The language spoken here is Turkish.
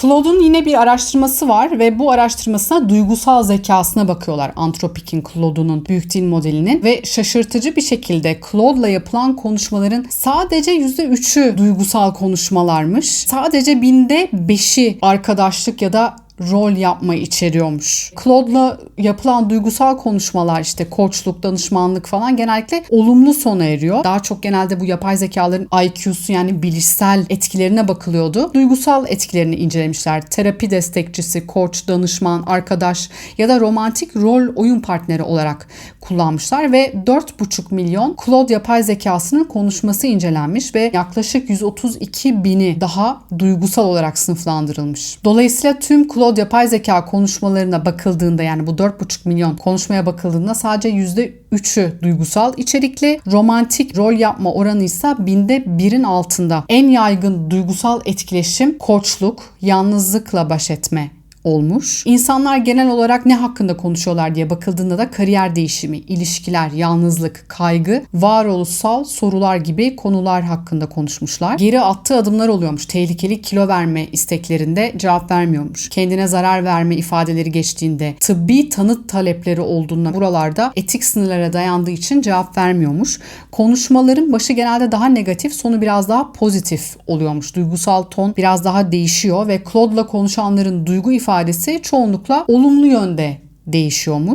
Claude'un yine bir araştırması var ve bu araştırmasına duygusal zekasına bakıyorlar. Antropik'in Claude'unun büyük dil modelinin ve şaşırtıcı bir şekilde Claude'la yapılan konuşmaların sadece %3'ü duygusal konuşmalarmış. Sadece binde 5'i arkadaşlık ya da rol yapmayı içeriyormuş. Claude'la yapılan duygusal konuşmalar işte koçluk, danışmanlık falan genellikle olumlu sona eriyor. Daha çok genelde bu yapay zekaların IQ'su yani bilişsel etkilerine bakılıyordu. Duygusal etkilerini incelemişler. Terapi destekçisi, koç, danışman, arkadaş ya da romantik rol oyun partneri olarak kullanmışlar ve 4,5 milyon Claude yapay zekasının konuşması incelenmiş ve yaklaşık 132 bini daha duygusal olarak sınıflandırılmış. Dolayısıyla tüm Claude yapay zeka konuşmalarına bakıldığında yani bu 4,5 milyon konuşmaya bakıldığında sadece %3'ü duygusal içerikli. Romantik rol yapma oranı ise binde birin altında. En yaygın duygusal etkileşim koçluk, yalnızlıkla baş etme olmuş. İnsanlar genel olarak ne hakkında konuşuyorlar diye bakıldığında da kariyer değişimi, ilişkiler, yalnızlık, kaygı, varoluşsal sorular gibi konular hakkında konuşmuşlar. Geri attığı adımlar oluyormuş. Tehlikeli kilo verme isteklerinde cevap vermiyormuş. Kendine zarar verme ifadeleri geçtiğinde, tıbbi tanıt talepleri olduğunda buralarda etik sınırlara dayandığı için cevap vermiyormuş. Konuşmaların başı genelde daha negatif, sonu biraz daha pozitif oluyormuş. Duygusal ton biraz daha değişiyor ve Claude'la konuşanların duygu ifadesi çoğunlukla olumlu yönde değişiyormuş.